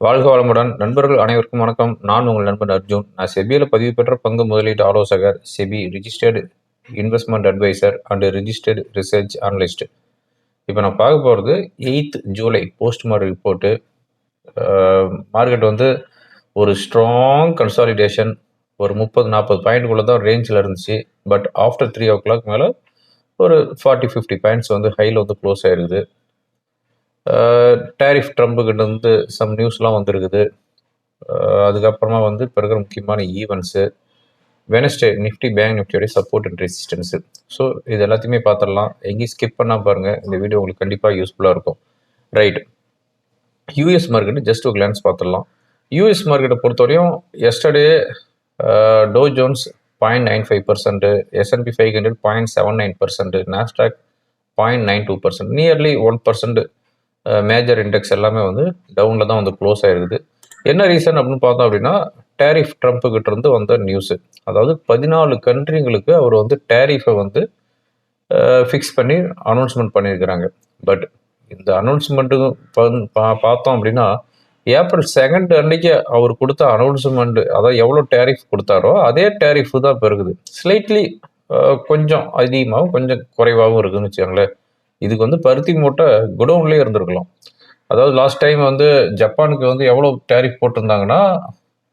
வாழ்க வளமுடன். நண்பர்கள் அனைவருக்கும் வணக்கம். நான் உங்கள் நண்பன் அர்ஜுன். நான் செபியில் பதிவு பெற்ற பங்கு முதலீட்டு ஆலோசகர் SEBI registered investment adviser and registered research analyst இப்போ நான் பார்க்க போகிறது eight July post market report market வந்து ஒரு ஸ்ட்ராங் கன்சாலிடேஷன் ஒரு முப்பது நாற்பது பாயிண்ட்குள்ளே தான் ரேஞ்சில் இருந்துச்சு. But after three o'clock மேலே ஒரு ஃபார்ட்டி ஃபிஃப்டி பாயிண்ட்ஸ் வந்து ஹையில் வந்து க்ளோஸ் ஆயிருக்குது டேரிஃப் ட்ரம்ப்புக்கிட்ட இருந்து சம் நியூஸ்லாம் வந்திருக்குது. அதுக்கப்புறமா வந்து இப்போ இருக்கிற முக்கியமான ஈவெண்ட்ஸு வெனஸ்டே நிஃப்டி பேங்க் நிஃப்டியோடைய சப்போர்ட் அண்ட் ரெசிஸ்டன்ஸு ஸோ இது எல்லாத்தையுமே பார்த்துடலாம். எங்கேயும் ஸ்கிப் பண்ணால் பாருங்கள் இந்த வீடியோ உங்களுக்கு கண்டிப்பாக யூஸ்ஃபுல்லாக இருக்கும். Right U S market just ஒரு கிளான்ஸ் பார்த்துடலாம். யூஎஸ் மார்க்கெட்டை பொறுத்தவரையும் yesterday Dow Jones point nine five percent S and P five hundred point seven nine percent Nasdaq point nine two percent nearly one percent major index எல்லாமே வந்து டவுனில் தான் வந்து close ஆயிருக்குது. என்ன ரீசன் அப்படின்னு பார்த்தோம் அப்படின்னா டேரிஃப் ட்ரம்ப்பு இருந்து வந்த நியூஸு அதாவது பதினாலு கண்ட்ரிங்களுக்கு அவர் வந்து டேரிஃபை வந்து ஃபிக்ஸ் பண்ணி அனௌன்ஸ்மெண்ட் பண்ணியிருக்கிறாங்க. பட் இந்த அனௌன்ஸ்மெண்ட்டு பார்த்தோம் அப்படின்னா ஏப்ரல் செகண்ட் அன்னைக்கு அவர் கொடுத்த அனௌன்ஸ்மெண்ட் அதாவது எவ்வளோ டேரிஃப் கொடுத்தாரோ அதே டேரிஃப் தான் இப்போ இருக்குது ஸ்லைட்லி கொஞ்சம் அதிகமாகவும் கொஞ்சம் குறைவாகவும் இருக்குதுன்னு வச்சுக்கோங்களேன். இதுக்கு வந்து பருத்தி மூட்டை குடோன்லேயே இருந்திருக்கலாம். அதாவது லாஸ்ட் டைம் வந்து ஜப்பானுக்கு வந்து எவ்வளோ டேரிஃப் போட்டிருந்தாங்கன்னா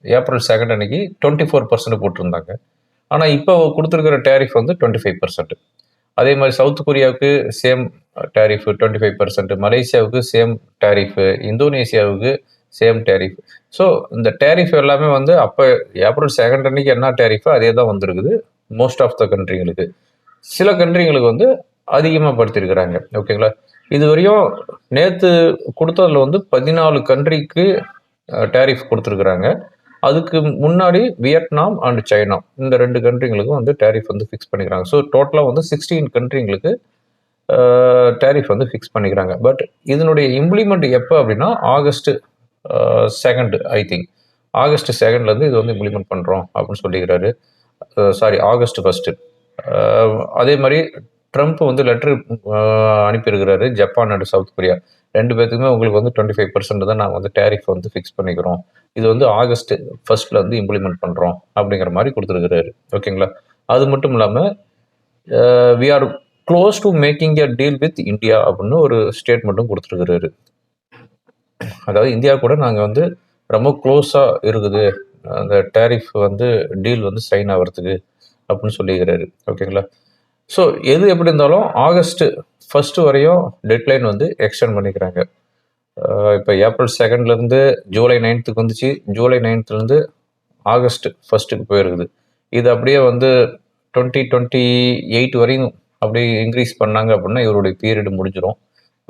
ஏப்ரல் செகண்ட் அன்னைக்கு டுவெண்ட்டி ஃபோர் பர்சன்ட் போட்டிருந்தாங்க. ஆனால் இப்போ கொடுத்துருக்கிற டேரிஃப் வந்து டுவெண்ட்டி ஃபைவ் பர்சன்ட் அதே மாதிரி south கொரியாவுக்கு same tariff twenty five percent மலேசியாவுக்கு சேம் டேரிஃபு இந்தோனேசியாவுக்கு சேம் டேரிஃப் ஸோ இந்த டேரிஃப் எல்லாமே வந்து அப்போ ஏப்ரல் செகண்ட் அன்னைக்கு என்ன டேரிஃபோ அதே தான் வந்திருக்குது மோஸ்ட் ஆஃப் த கண்ட்ரிங்களுக்கு சில கண்ட்ரிங்களுக்கு வந்து அதிகமாக படுத்திருக்கிறாங்க ஓகேங்களா? இது வரையும் நேற்று கொடுத்ததில் வந்து பதினாலு கண்ட்ரிக்கு டேரிஃப் கொடுத்துருக்குறாங்க. அதுக்கு முன்னாடி வியட்நாம் அண்ட் சைனா இந்த ரெண்டு கண்ட்ரிங்களுக்கும் வந்து டேரிஃப் வந்து ஃபிக்ஸ் பண்ணிக்கிறாங்க. ஸோ டோட்டலாக வந்து சிக்ஸ்டீன் கண்ட்ரிங்களுக்கு டேரிஃப் வந்து ஃபிக்ஸ் பண்ணிக்கிறாங்க. பட் இதனுடைய இம்ப்ளிமெண்ட் எப்போ அப்படின்னா August second I think August செகண்ட்லேருந்து இது வந்து இம்ப்ளிமெண்ட் பண்ணுறோம் அப்படின்னு சொல்லிக்கிறாரு. சாரி ஆகஸ்ட் ஃபஸ்ட்டு அதே மாதிரி ட்ரம்ப் வந்து லெட்ரு அனுப்பியிருக்கிறாரு. ஜப்பான் அண்ட் சவுத் கொரியா ரெண்டு பேர்த்துக்குமே உங்களுக்கு வந்து டுவெண்ட்டி ஃபைவ் பர்சன்ட் தான் நாங்கள் வந்து டேரிஃப் வந்து ஃபிக்ஸ் பண்ணிக்கிறோம். இது வந்து ஆகஸ்ட் ஃபர்ஸ்ட்ல வந்து இம்ப்ளிமெண்ட் பண்ணுறோம் அப்படிங்கிற மாதிரி கொடுத்துருக்குறாரு. ஓகேங்களா அது மட்டும் இல்லாமல் we are close to making a deal with India அப்படின்னு ஒரு ஸ்டேட்மெண்ட்டும் கொடுத்துருக்கிறாரு. அதாவது இந்தியா கூட நாங்கள் வந்து ரொம்ப க்ளோஸாக இருக்குது. அந்த டேரிஃப் வந்து டீல் வந்து சைன் ஆகிறதுக்கு அப்படின்னு சொல்லிக்கிறாரு. ஓகேங்களா ஸோ எது எப்படி இருந்தாலும் ஆகஸ்ட் ஃபஸ்ட்டு வரையும் டெட்லைன் வந்து எக்ஸ்டெண்ட் பண்ணிக்கிறாங்க. இப்போ ஏப்ரல் செகண்ட்லேருந்து ஜூலை நைன்த்துக்கு வந்துச்சு. ஜூலை நைன்த்துலேருந்து ஆகஸ்ட் ஃபஸ்ட்டுக்கு போயிருக்குது. இது அப்படியே வந்து டுவெண்ட்டி டுவெண்ட்டி எயிட் வரையும் அப்படியே இன்க்ரீஸ் பண்ணாங்க அப்படின்னா இவருடைய பீரியட் முடிஞ்சிடும்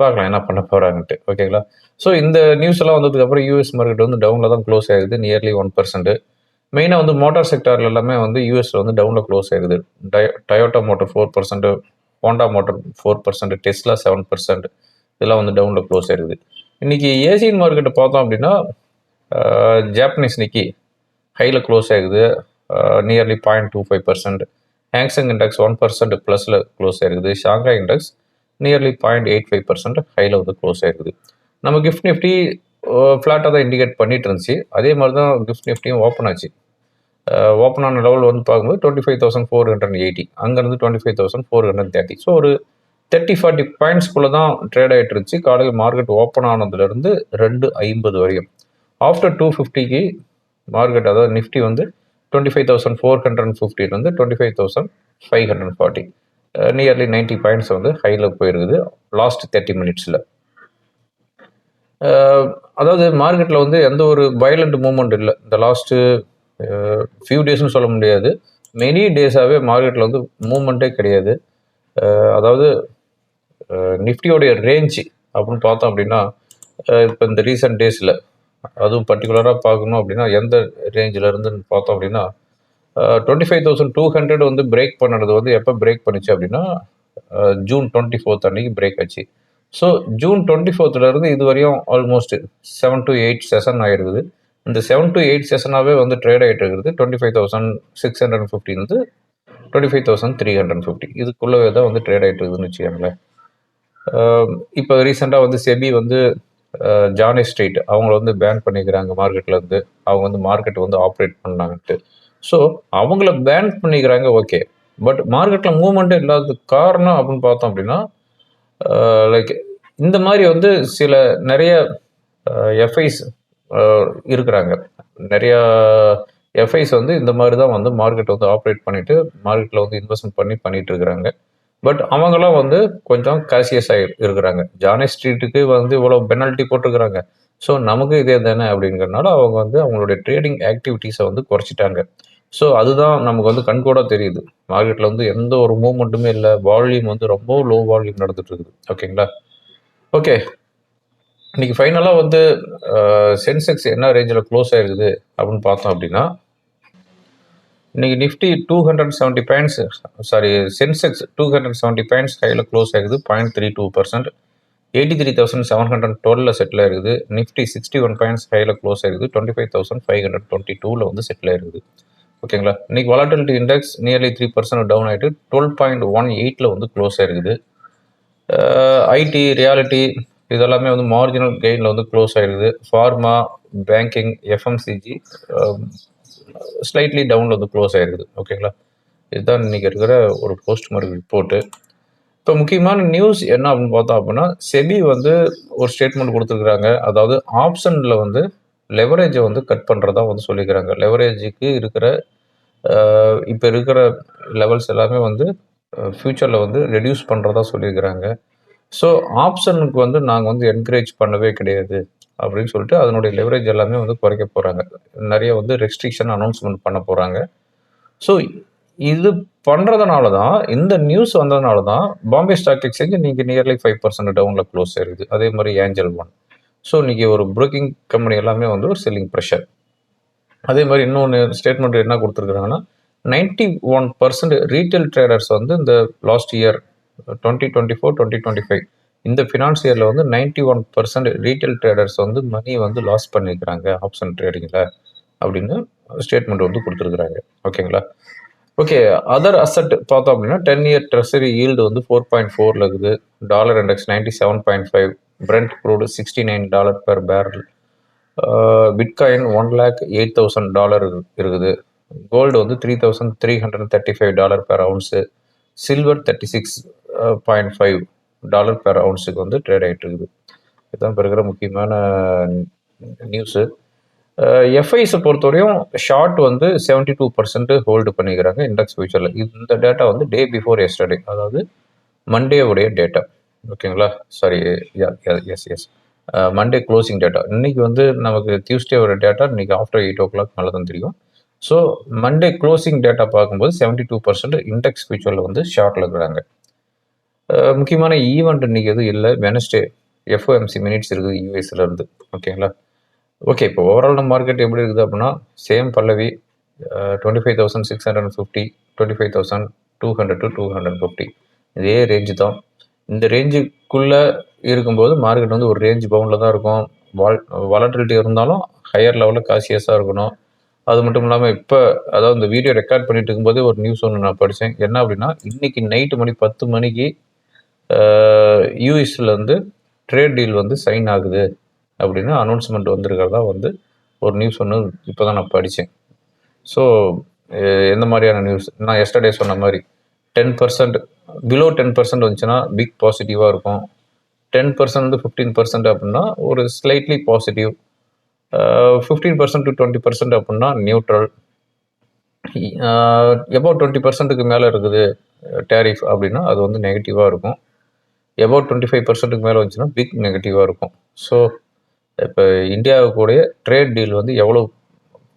பார்க்கலாம் என்ன பண்ண போகிறாங்கன்ட்டு ஓகேங்களா ஸோ இந்த நியூஸ் எல்லாம் வந்ததுக்கப்புறம் யூஎஸ் மார்க்கெட் வந்து டவுனில் தான் க்ளோஸ் ஆகுது. நியர்லி ஒன் பர்சன்ட்டு மெயினாக வந்து மோட்டார் செக்டாரில் எல்லாமே வந்து யூஎஸ்ல வந்து டவுனில் க்ளோஸ் ஆகுது Toyota motor four percent Honda motor four percent Tesla seven percent இதெல்லாம் வந்து டவுனில் க்ளோஸ் ஆயிருக்குது இன்னைக்கு ஏசியன் மார்க்கெட்டை பார்த்தோம் அப்படின்னா ஜாப்பனீஸ் நிக்கி ஹையில் க்ளோஸ் ஆகுது nearly point two five percent Hang Seng index one percent ப்ளஸில் க்ளோஸ் ஆயிருக்குது Shanghai index nearly point eight five percent ஹையில் வந்து க்ளோஸ் ஆயிருக்குது நம்ம கிஃப்ட் நிஃப்டி ஃப்ளாட்டாக தான் இண்டிகேட் பண்ணிட்டு இருந்துச்சு. அதே மாதிரி தான் கிஃப்ட் நிஃப்டியும் ஓப்பன் ஆச்சு. ஓப்பன் ஆன லெவல் வந்து பார்க்கும்போது twenty five thousand four hundred eighty அங்கேருந்து twenty five thousand four hundred thirty so ஒரு தேர்ட்டி ஃபார்ட்டி பாயிண்ட்ஸ்குள்ளே தான் ட்ரேட் ஆகிட்டு இருந்துச்சு. காலையில் மார்க்கெட் ஓப்பன் ஆனதுலேருந்து ரெண்டு ஐம்பது வரையும். ஆஃப்டர் டூ ஃபிஃப்டிக்கு மார்க்கெட் அதாவது நிஃப்டி வந்து twenty five thousand four hundred and ஃபிஃப்டிலேருந்து twenty five thousand five hundred forty nearly ninety points வந்து ஹையில் போயிருக்குது. லாஸ்ட் தேர்ட்டி மினிட்ஸில் அதாவது மார்க்கெட்டில் வந்து எந்த ஒரு வயலண்ட் மூமெண்ட் இல்லை. இந்த லாஸ்ட்டு ஃபியூ டேஸ்னு சொல்ல முடியாது. மெனி டேஸாகவே மார்க்கெட்டில் வந்து மூமெண்ட்டே கிடையாது. அதாவது நிஃப்டியோடைய ரேஞ்சு அப்படின்னு பார்த்தோம் அப்படின்னா இப்போ இந்த ரீசெண்ட் டேஸில் அதுவும் பர்டிகுலராக பார்க்கணும் அப்படின்னா எந்த ரேஞ்சில் இருந்துன்னு பார்த்தோம் அப்படின்னா twenty five thousand two hundred வந்து பிரேக் பண்ணுறது வந்து எப்போ பிரேக் பண்ணிச்சு அப்படின்னா ஜூன் டுவெண்ட்டி ஃபோர்த் அன்றைக்கி பிரேக் ஆச்சு. ஸோ ஜூன் டுவெண்ட்டி ஃபோர்த்துலேருந்து இது வரையும் almost seven to eight session ஆகிருக்குது இந்த செவன் டு எயிட் செஷனாகவே வந்து ட்ரேட் ஆகிட்டு இருக்குது. Twenty five thousand six hundred fifty வந்து twenty five thousand three hundred fifty இதுக்குள்ளவே தான் வந்து ட்ரேட் ஆகிட்டு இருக்குதுன்னு வச்சுக்கோங்களேன். இப்போ ரீசெண்டாக வந்து செபி வந்து ஜானி ஸ்ட்ரீட் அவங்கள வந்து பேன் பண்ணிக்கிறாங்க மார்க்கெட்டில் இருந்து. அவங்க வந்து மார்க்கெட் வந்து ஆப்ரேட் பண்ணாங்கன்ட்டு. ஸோ அவங்கள பேன் பண்ணிக்கிறாங்க ஓகே பட் மார்க்கெட்டில் மூவ்மெண்ட்டே இல்லாததுக்கு காரணம் அப்படின்னு பார்த்தோம் அப்படின்னா லைக் இந்த மாதிரி வந்து சில நிறைய எஃப்ஐஸ் இருக்கிறாங்க. நிறையா எஃப்ஐஸ் வந்து இந்த மாதிரி தான் வந்து மார்க்கெட் வந்து ஆப்ரேட் பண்ணிவிட்டு மார்க்கெட்டில் வந்து இன்வெஸ்ட்மெண்ட் பண்ணி பண்ணிட்டு இருக்கிறாங்க. பட் அவங்களாம் வந்து கொஞ்சம் காசியஸாக இருக்கிறாங்க. ஜானி ஸ்ட்ரீட்டுக்கு வந்து இவ்வளோ பெனால்ட்டி போட்டிருக்கிறாங்க. ஸோ நமக்கு இதே தானே அப்படிங்கிறனால அவங்க வந்து அவங்களுடைய ட்ரேடிங் ஆக்டிவிட்டீஸை வந்து குறைச்சிட்டாங்க. ஸோ அதுதான் நமக்கு வந்து கண்கூடாக தெரியுது. மார்க்கெட்டில் வந்து எந்த ஒரு மூவ்மெண்ட்டுமே இல்லை. வால்யூம் வந்து ரொம்ப லோ வால்யூம் நடந்துட்டு இருக்குது. ஓகேங்களா ஓகே இன்னைக்கு ஃபைனலாக வந்து சென்செக்ஸ் என்ன ரேஞ்சில் க்ளோஸ் ஆயிருக்குது அப்படின்னு பார்த்தோம் அப்படின்னா இன்றைக்கி Nifty two hundred seventy points sorry Sensex two hundred seventy points கையில் க்ளோஸ் ஆகுது point three two percent eighty three thousand seven hundred டுவெலில் settle ஆயிருக்குது. நிஃப்டி சிக்ஸ்டி ஒன் பாயிண்ட்ஸ் கையில் க்ளோஸ் ஆயிருக்குது twenty five thousand five hundred twenty டூவில் வந்து settle ஆயிருக்குது. ஓகேங்களா இன்னைக்கு volatility index nearly three percent down ஆகிட்டு டுவெல் பாயிண்ட் ஒன் எயிட்டில் வந்து க்ளோஸ் ஆயிருக்குது. ஐடி ரியாலிட்டி இதெல்லாமே வந்து மார்ஜினல் கெயினில் வந்து க்ளோஸ் ஆயிருக்குது ஃபார்மா பேங்கிங் எஃப்எம்சிஜி ஸ்லைட்லி டவுனில் வந்து க்ளோஸ் ஆயிருக்குது ஓகேங்களா இதுதான் இன்னைக்கு இருக்கிற ஒரு போஸ்ட் மார்க் ரிப்போர்ட்டு இப்போ முக்கியமான நியூஸ் என்ன அப்படின்னு பார்த்தோம் அப்படின்னா செபி வந்து ஒரு ஸ்டேட்மெண்ட் கொடுத்துருக்குறாங்க. அதாவது ஆப்ஷனில் வந்து லெவரேஜை வந்து கட் பண்ணுறதா வந்து சொல்லிக்கிறாங்க. லெவரேஜுக்கு இருக்கிற uh, இப்போ இருக்கிற லெவல்ஸ் எல்லாமே வந்து uh, ஃப்யூச்சரில் வந்து ரெடியூஸ் பண்ணுறதா சொல்லியிருக்கிறாங்க. ஸோ ஆப்ஷனுக்கு வந்து நாங்கள் வந்து என்கரேஜ் பண்ணவே கிடையாது அப்படின்னு சொல்லிட்டு அதனுடைய லெவரேஜ் எல்லாமே வந்து குறைக்க போகிறாங்க நிறைய வந்து ரெஸ்ட்ரிக்ஷன் அனௌன்ஸ்மெண்ட் பண்ண போகிறாங்க ஸோ இது பண்ணுறதுனால தான் இந்த நியூஸ் வந்ததுனால தான் பாம்பே ஸ்டாக் எக்ஸ்சேஞ்சு நீங்கள் நியர்லி ஃபைவ் பர்சன்ட் டவுனில் க்ளோஸ் ஆயிருக்குது அதே மாதிரி ஏஞ்சல் ஒன் ஸோ இன்றைக்கி ஒரு ப்ரோக்கிங் கம்பெனி எல்லாமே வந்து ஒரு செல்லிங் ப்ரெஷர் அதே மாதிரி இன்னொன்று ஸ்டேட்மெண்ட் என்ன கொடுத்துருக்குறாங்கன்னா ninety one percent retail traders வந்து இந்த last year twenty twenty four twenty twenty five இந்த ஃபினான்ஸ் இயரில் வந்து ninety one percent retail traders வந்து மணி வந்து லாஸ் பண்ணியிருக்கிறாங்க ஆப்ஷன் ட்ரேடிங்கில் அப்படின்னு ஸ்டேட்மெண்ட் வந்து கொடுத்துருக்குறாங்க. ஓகேங்களா ஓகே அதர் அசட் பார்த்தோம் அப்படின்னா டென் இயர் ட்ரெஸரி ஈல்டு வந்து ஃபோர் பாயிண்ட் ஃபோரில் இருக்குது. Dollar index ninety seven point five brent crude sixty nine dollar per barrel bitcoin one lakh eight thousand dollar இருக்குது. கோல்டு வந்து three thousand three hundred thirty five dollar per ounce silver thirty six point five dollar per அவுன்ஸுக்கு வந்து trade ஆகிட்டு இருக்குது. இதுதான் இப்போ இருக்கிற முக்கியமான news எஃப்ஐஸை பொறுத்தவரையும் ஷார்ட் வந்து செவன்ட்டி டூ பர்சன்ட் ஹோல்டு பண்ணிக்கிறாங்க இண்டெக்ஸ் ஃபியூச்சரில் இந்த டேட்டா வந்து டே பிஃபோர் எஸ்டர்டே அதாவது மண்டேவுடைய டேட்டா ஓகேங்களா sorry yes yes Monday closing data இன்றைக்கி வந்து நமக்கு டியூஸ்டேவோட டேட்டா இன்றைக்கி ஆஃப்டர் எயிட் ஓ கிளாக் மேலே தான் தெரியும். ஸோ மண்டே க்ளோசிங் டேட்டா பார்க்கும்போது செவன்ட்டி டூ பர்சன்ட் இண்டெக்ஸ் ஃபியூச்சரில் வந்து ஷார்ட்டில் இருக்கிறாங்க. முக்கியமான ஈவெண்ட் இன்னைக்கு எதுவும் இல்லை. வெனஸ்டே எஃப்ஓஎம்சி மினிட்ஸ் இருக்குது யூஎஸ்ல இருந்து. ஓகேங்களா ஓகே இப்போ ஓவரால் நம்ம மார்க்கெட் எப்படி இருக்குது அப்படின்னா same Pallavi twenty five thousand six hundred fifty twenty five thousand two hundred to two hundred fifty இதே ரேஞ்சு தான். இந்த ரேஞ்சுக்குள்ளே இருக்கும்போது மார்க்கெட் வந்து ஒரு ரேஞ்ச் பவுண்டில் தான் இருக்கும். வால் வாலட்டிலிட்டி இருந்தாலும் ஹையர் லெவலில் காசியஸாக இருக்கணும். அது மட்டும் இல்லாமல் இப்போ அதாவது இந்த வீடியோ ரெக்கார்ட் பண்ணிட்டு இருக்கும்போதே ஒரு நியூஸ் ஒன்று நான் படித்தேன் என்ன அப்படின்னா இன்றைக்கி நைட்டு மணி பத்து மணிக்கு யூஎஸில் வந்து ட்ரேட் டீல் வந்து சைன் ஆகுது அப்படின்னு அனௌன்ஸ்மெண்ட் வந்திருக்கிறதா வந்து ஒரு நியூஸ் ஒன்று இப்போ தான் நான் படித்தேன் ஸோ எந்த மாதிரியான நியூஸ் நான் எஸ்டர்டே சொன்ன மாதிரி ten percent below ten percent வந்துச்சுன்னா பிக் பாசிட்டிவாக இருக்கும். டென் பர்சன்ட் ஃபிஃப்டீன் பர்சன்ட் அப்படின்னா ஒரு slightly positive fifteen percent to twenty percent அப்படின்னா நியூட்ரல் எபோவ் டுவெண்ட்டி பர்சன்ட்டுக்கு மேலே இருக்குது டேரிஃப் அப்படின்னா அது வந்து நெகட்டிவாக இருக்கும். எபவுட் டுவெண்ட்டி ஃபைவ் பர்சன்ட்டுக்கு மேலே வந்துச்சுன்னா பிக் நெகட்டிவாக இருக்கும். ஸோ இப்போ இந்தியாவுக்குடைய ட்ரேட் டீல் வந்து எவ்வளோ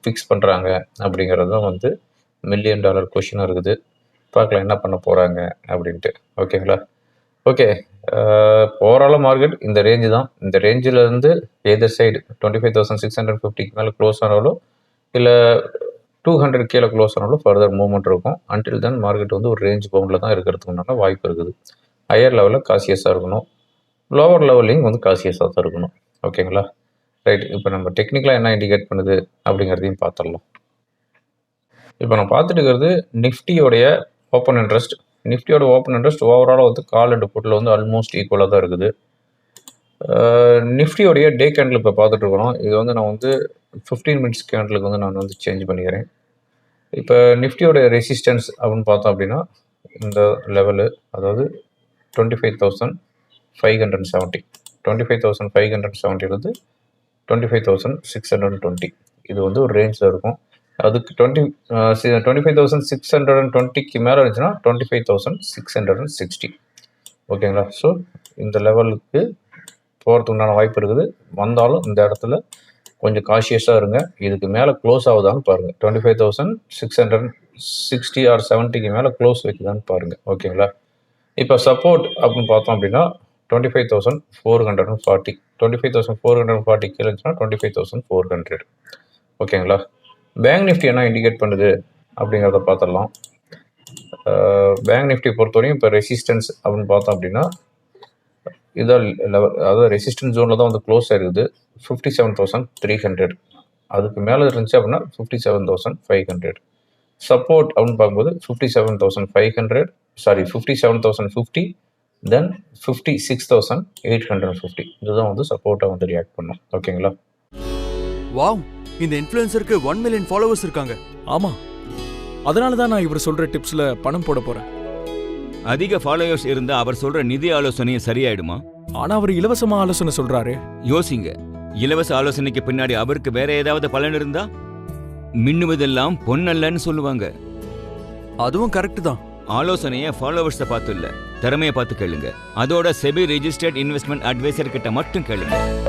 ஃபிக்ஸ் பண்ணுறாங்க அப்படிங்கிறது தான் வந்து மில்லியன் டாலர் கொஷினாக இருக்குது. பார்க்கலாம் என்ன பண்ண போகிறாங்க அப்படின்ட்டு. ஓகேங்களா ஓகே ஓவராலாக மார்க்கெட் இந்த ரேஞ்சு தான். இந்த ரேஞ்சில் இருந்து either side twenty five thousand six hundred ஃபிஃப்டிக்கு மேலே க்ளோஸ் ஆனாலும் இல்லை டூ ஹண்ட்ரட் கீழே க்ளோஸ் ஆனாலும் ஃபர்தர் மூவ்மெண்ட் இருக்கும். அன்டில் தென் மார்க்கெட் வந்து ஒரு ரேஞ்ச் பவுண்டில் தான் இருக்கிறதுக்குனால வாய்ப்பு இருக்குது. ஹையர் லெவலில் காசியஸாக இருக்கணும். லோவர் லெவல்லையும் வந்து காசியஸாக தான் இருக்கணும். ஓகேங்களா ரைட் இப்போ நம்ம டெக்னிக்கலாக என்ன இண்டிகேட் பண்ணுது அப்படிங்கிறதையும் பார்த்துடலாம். இப்போ நான் பார்த்துட்டு இருக்கிறது நிஃப்டியோடைய ஓப்பன் இன்ட்ரெஸ்ட் நிஃப்டியோட ஓப்பன் இன்ட்ரெஸ்ட் ஓவராலாக வந்து கால் அண்ட் புட்டில் வந்து ஆல்மோஸ்ட் ஈக்குவலாக தான் இருக்குது. நிஃப்டியோடைய டே கேண்டில் இப்போ பார்த்துட்ருக்கிறோம் இது வந்து நான் வந்து ஃபிஃப்டீன் மினிட்ஸ் கேண்டலுக்கு வந்து நான் வந்து சேஞ்ச் பண்ணிக்கிறேன். இப்போ நிஃப்டியோட ரெசிஸ்டன்ஸ் அப்படின்னு பார்த்தோம் அப்படின்னா இந்த லெவலு அதாவது twenty five thousand five hundred seventy twenty five thousand five hundred செவன்ட்டிலேருந்து twenty five thousand six hundred twenty இது வந்து ஒரு ரேஞ்சில் இருக்கும். அதுக்கு twenty twenty five thousand six hundred and டுவெண்ட்டிக்கு மேலே இருந்துச்சுன்னா twenty five thousand six hundred and sixty ஓகேங்களா? ஸோ இந்த லெவலுக்கு போகிறதுக்கு உண்டான வாய்ப்பு இருக்குது. வந்தாலும் இந்த இடத்துல கொஞ்சம் காஷியஸாக இருங்க. இதுக்கு மேலே க்ளோஸ் ஆகுதான்னு பாருங்கள் twenty five thousand six hundred sixty or செவன்ட்டிக்கு மேலே க்ளோஸ் வைக்குதான்னு பாருங்கள் ஓகேங்களா? இப்போ சப்போர்ட் அப்படின்னு பார்த்தோம் அப்படின்னா twenty five thousand four hundred and forty twenty five thousand four hundred forty கீழே இருந்துச்சுன்னா twenty five thousand four hundred ஓகேங்களா? பேங்க் நிஃப்டி என்ன இண்டிகேட் பண்ணுது அப்படிங்கிறத பார்த்துடலாம். பேங்க் நிஃப்டி பொறுத்தவரையும் இப்போ ரெசிஸ்டன்ஸ் அப்படின்னு பார்த்தோம் அப்படின்னா இதான் லெவல் அதாவது ரெசிஸ்டன்ஸ் ஜோனில் தான் வந்து க்ளோஸ் ஆயிருக்குது. Fifty seven thousand three hundred அதுக்கு மேலே இருந்துச்சு அப்படின்னா fifty seven thousand five hundred support அப்படின்னு பார்க்கும்போது fifty seven thousand five hundred sorry fifty seven thousand fifty then fifty six thousand eight hundred fifty இதுதான் வந்து சப்போர்ட்டாக வந்து ரியாக்ட் பண்ணும். ஓகேங்களா வாவ் இந்த இன்ஃப்ளூயன்சருக்கு ஒன் மில்லியன் ஃபாலோவர்ஸ் இருக்காங்க. ஆமா. அதனால தான் நான் இவர் சொல்ற டிப்ஸ்ல பணம் போட போறேன். அதிக ஃபாலோயர்ஸ் இருந்தா அவர் சொல்ற நிதி ஆலோசனையும் சரியாயிடுமா? ஆனா அவர் இலவசமா ஆலோசனை சொல்றாரு. யோசிங்க. இலவச ஆலோசனைக்கு பின்னாடி அவருக்கு வேற ஏதாவது பலன் இருந்தா? மின்னுவதெல்லாம் பொன்னல்லன்னு சொல்லுவாங்க. அதுவும் கரெக்ட் தான். ஆலோசனையை ஃபாலோவர்ஸை பார்த்து இல்ல திறமையை பார்த்து கேளுங்க. அதோட செபி ரிஜிஸ்டர்ட் இன்வெஸ்ட்மெண்ட் அட்வைசர் கிட்ட மட்டும் கேளுங்க.